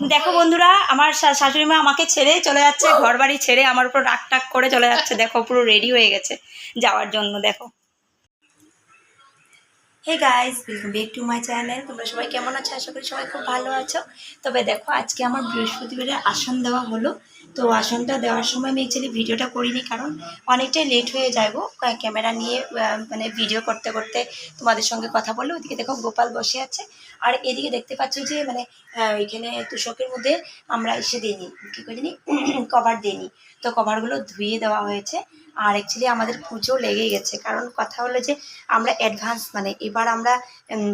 দেখো বন্ধুরা, আমার শাশুড়ি মা আমাকে ছেড়ে চলে যাচ্ছে ঘর বাড়ি ছেড়ে আমার উপর রাগ টাক করে চলে যাচ্ছে। দেখো, পুরো রেডি হয়ে গেছে যাওয়ার জন্য, দেখো। Hey guys welcome back to my channel তোমরা সবাই কেমন আছো? আশা করি সবাই খুব ভালো আছো। তবে দেখো, আজকে আমার বৃহস্পতিবারে আসন দেওয়া হলো। তো আসনটা দেওয়ার সময় আমি অ্যাকচুয়ালি ভিডিওটা করিনি, কারণ অনেকটাই লেট হয়ে গো। ক্যামেরা নিয়ে মানে ভিডিও করতে করতে তোমাদের সঙ্গে কথা বললে। ওদিকে দেখো গোপাল বসে আছে। আর এদিকে দেখতে পাচ্ছ যে মানে এখানে তুষকের মধ্যে আমরা এসে দিইনি। কী করে দিই কভার দিইনি। তো কভারগুলো ধুয়ে দেওয়া হয়েছে। আর অ্যাকচুয়ালি আমাদের পুজো লেগে গেছে। কারণ কথা হলো যে, আমরা অ্যাডভান্স মানে এবার আমরা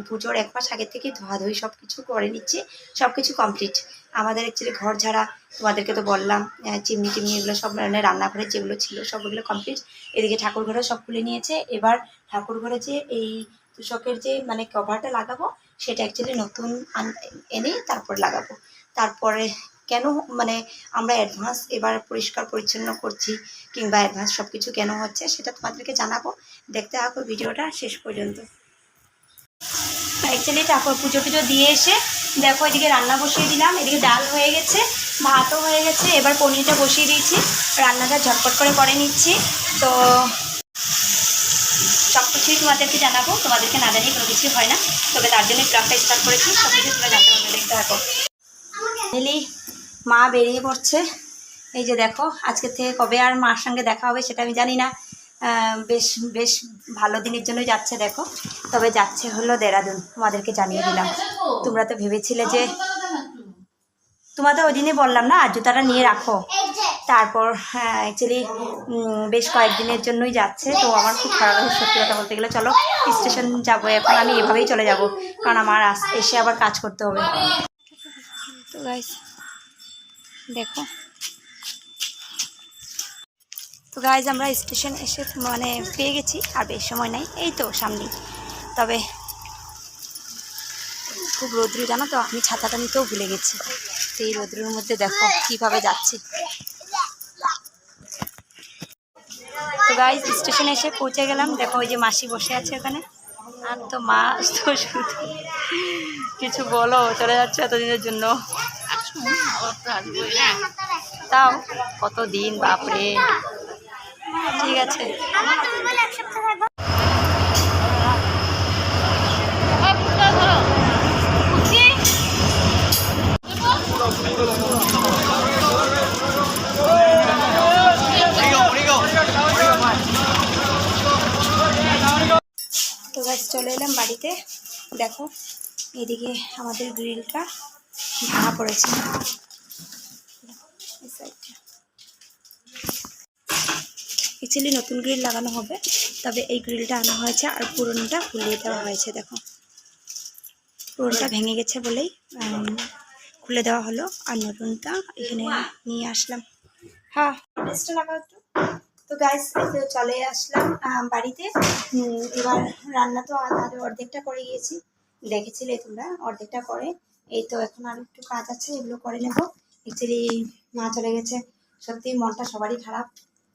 পুজোর এক মাস আগে থেকে ধোয়াধুয়ি সব কিছু করে নিচ্ছি। সব কিছু কমপ্লিট আমাদের অ্যাকচুয়ালি ঘর ঝাড়া তোমাদেরকে তো বললাম চিমনি টিমনি এগুলো সব মানে রান্নাঘরে যেগুলো ছিল সবগুলো কমপ্লিট এদিকে ঠাকুর ঘরে সব খুলে নিয়েছে। এবার ঠাকুর ঘরে যে এই তুষকের যে মানে কভারটা লাগাবো, সেটা অ্যাকচুয়ালি নতুন এনে তারপর লাগাবো। তারপরে কেন মানে আমরা অ্যাডভান্স এবার পরিষ্কার পরিচ্ছন্ন করছি কিংবা অ্যাডভান্স সব কিছু কেন হচ্ছে সেটা তোমাদেরকে জানাব। দেখতে থাকো ভিডিওটা শেষ পর্যন্ত। অ্যাকচুয়ালি ঠাকুর পুজো টুজো দিয়ে এসে দেখো এদিকে রান্না বসিয়ে দিলাম, এদিকে ডাল হয়ে গেছে, ভাতও হয়ে গেছে, এবার পনিরটা বসিয়ে দিয়েছি, রান্নাটা ঝটপট করে করে নিচ্ছি। তো সব কিছুই তোমাদেরকে জানাব, তোমাদেরকে না জানিয়ে কোনো কিছুই হয় না, তবে তার জন্য ব্লগটা স্টার্ট করেছি সব কিছু তোমরা জানতে পারবে, দেখতে থাকো। ফাইনালি মা বেরিয়ে পড়ছে, এই যে দেখো, আজকে থেকে কবে আর মার সঙ্গে দেখা হবে সেটা আমি জানি না। বেশ বেশ ভালো দিনের জন্যই যাচ্ছে দেখো। তবে যাচ্ছে হলো দেরাদুন, তোমাদেরকে জানিয়ে দিলাম। তোমরা তো ভেবেছিলে যে তোমাদের ওই বললাম না জুতাটা নিয়ে রাখো। তারপর অ্যাকচুয়ালি বেশ কয়েকদিনের জন্যই যাচ্ছে। তো আমার খুব খারাপ লাগে সত্যি কথা বলতে গেলে। চলো স্টেশন যাব, এখন আমি এভাবেই চলে যাব। কারণ আমার এসে আবার কাজ করতে হবে। তো দেখো তো গাইজ আমরা স্টেশন এসে মানে পেয়ে গেছি, আর বেশ সময় নেই। এই তো সামনেই। তবে খুব রৌদ্র, জানো তো? আমি ছাতাটা নিতেও ভুলে গেছি। তো এই রৌদ্রের মধ্যে দেখো কীভাবে যাচ্ছি। তো গাইজ স্টেশনে এসে পৌঁছে গেলাম। দেখো ওই যে মাসি বসে আছে ওখানে। আর তো মা তো শুধু কিছু বলো, চলে যাচ্ছে এতদিনের জন্য। তাও কত দিন বাপরে। ঠিক আছে। তো গাছ চলে এলাম বাড়িতে। দেখো এদিকে আমাদের গ্রিলটা ভাঙা পড়েছে। অ্যাকচুয়ালি নতুন গ্রিল লাগানো হবে। তবে এই গ্রিলটা আনা হয়েছে আর পুরনোটা খুলিয়ে দেওয়া হয়েছে, দেখো। পুরনোটা ভেঙে গেছে বলেই খুলে দেওয়া হলো আর নতুনটা এখানে নিয়ে আসলাম। হ্যাঁ তো গাইস চলে আসলাম বাড়িতে। এবার রান্না তো আধা অর্ধেকটা করে গিয়েছি। দেখেছিলে তোমরা, অর্ধেকটা করে। এই তো এখন আর একটু কাজ আছে, এগুলো করে নেব। অ্যাকচুয়ালি মা চলে গেছে। সত্যি মনটা সবারই খারাপ।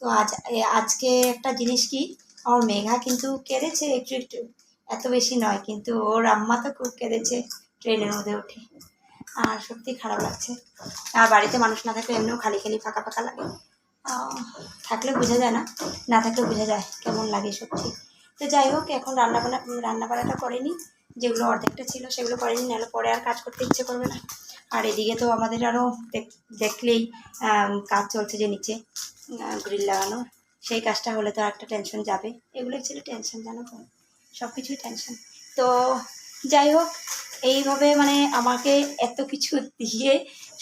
তো আজ আজকে একটা জিনিস কি? আমার মেঘা কিন্তু কেঁদেছে একটু একটু। এত বেশি নয়, কিন্তু ওর আম্মা তো খুব কেঁদেছে ট্রেনের মধ্যে উঠে। আর সত্যি খারাপ লাগছে। আর বাড়িতে মানুষ না থাকলে এমনিও খালি খালি ফাঁকা ফাঁকা লাগে। থাকলে বোঝা যায় না না থাকলে বোঝা যায় কেমন লাগে সত্যি। তো যাই হোক, এখন রান্না বান্না রান্না বান্নাটা করিনি। যেগুলো অর্ধেকটা ছিল সেগুলো করিনি, নাহলে পরে আর কাজ করতে ইচ্ছে করবে না। আর এদিকে তো আমাদের আরও দেখলেই কাজ চলছে যে নিচে গ্রিল লাগানো সেই কাজটা হলে তো একটা টেনশন যাবে। এগুলো ছিল টেনশন জানো তো? সব কিছুই টেনশন তো যাই হোক এইভাবে মানে আমাকে এত কিছু দিয়ে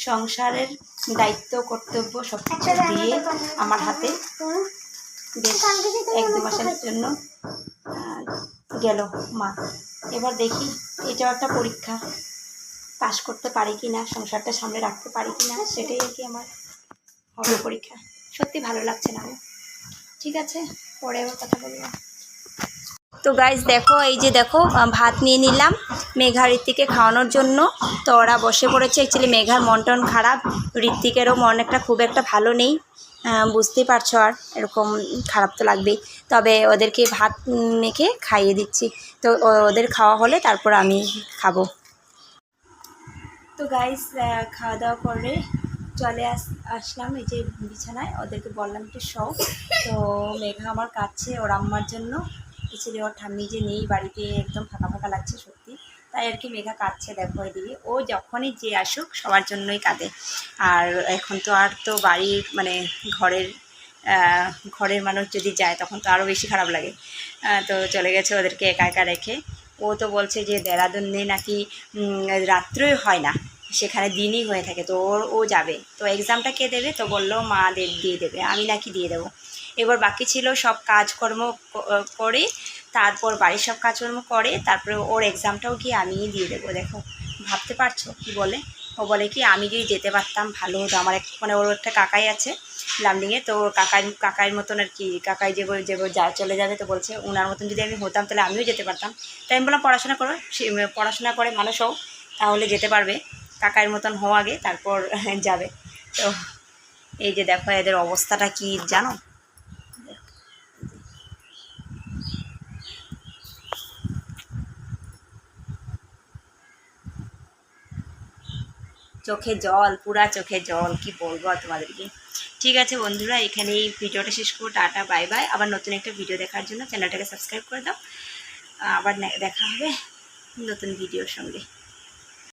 সংসারের দায়িত্ব কর্তব্য সব কিছু দিয়ে আমার হাতে বেশ এক দু মাসের জন্য গেল মা। এবার দেখি এটাও একটা পরীক্ষা। পাশ করতে পারি কি না সংসারটা সামনে রাখতে পারি কি না সেটাই আর কি আমার হবে পরীক্ষা। সত্যি ভালো লাগছে না। ঠিক আছে পরে আবার কথা বলব। তো গাইজ দেখো এই যে দেখো ভাত নিয়ে নিলাম মেঘা ঋত্বিকে খাওয়ানোর জন্য। তো ওরা বসে পড়েছে অ্যাকচুয়ালি মেঘার মন টন খারাপ। ঋত্বিকেরও মন একটা খুব একটা ভালো নেই। বুঝতেই পারছ আর এরকম খারাপ তো লাগবেই। তবে ওদেরকে ভাত মেখে খাইয়ে দিচ্ছি। তো ওদের খাওয়া হলে তারপর আমি খাব। তো গাইস খাওয়া দাওয়া করে চলে আস, আসলাম এই যে বিছানায়। ওদেরকে বললাম একটু শখ তো মেঘা আমার কাছে, ওর আম্মার জন্য এছাড়া ওর ঠাম্মি যে নেই, বাড়িতে একদম ফাঁকা ফাঁকা লাগছে সত্যি। তাই আর কি মেঘা কাঁদছে, দেখো এদিকে। ও যখনই যে আসুক, সবার জন্যই কাঁদে। আর এখন তো আর তো বাড়ির মানে ঘরের ঘরের মানুষ যদি যায়, তখন তো আরও বেশি খারাপ লাগে। তো চলে গেছে ওদেরকে একা একা রেখে। ও তো বলছে যে, দেরাদুনে নাকি রাত্রেই হয় না। সেখানে দিনই হয়ে থাকে, তো ওর, ও যাবে। তো এক্সামটা কে দেবে? তো বলল, মা দেব, দিয়ে দেবে, আমি নাকি দিয়ে দেবো। এবার বাকি ছিল সব কাজকর্ম ক- করে, তারপর বাড়ির সব কাজকর্ম করে, তারপরে ওর এক্সামটাও গিয়ে আমিই দিয়ে দেবো। দেখো, ভাবতে পারছ কি বলে? ও বলে কি, আমি যদি যেতে পারতাম, ভালো হতো। আমার এক মানে ওর একটা কাকাই আছে লামডিংয়ে, তো কাকাই, কাকাইয়ের মতন আর কি, কাকাই যে যে যা চলে যাবে তো বলছে ওনার মতন যদি আমি হতাম, তাহলে আমিও যেতে পারতাম। তাই আমি বললাম, পড়াশোনা করো। পড়াশোনা করে মানুষ হও তাহলে যেতে পারবে। কাকাইয়ের মতন হও আগে, তারপর যাবে। তো এই যে দেখো, এদের অবস্থাটা কি জানো? চোখে জল, পুরা চোখে জল, কি বলব তোমাদেরকে? ঠিক আছে বন্ধুরা, এখানেই ভিডিওটা শেষ করব, টাটা, বাই বাই। আবার নতুন একটা ভিডিও দেখার জন্য চ্যানেলটাকে সাবস্ক্রাইব করে দাও। আবার দেখা হবে নতুন ভিডিওর সঙ্গে।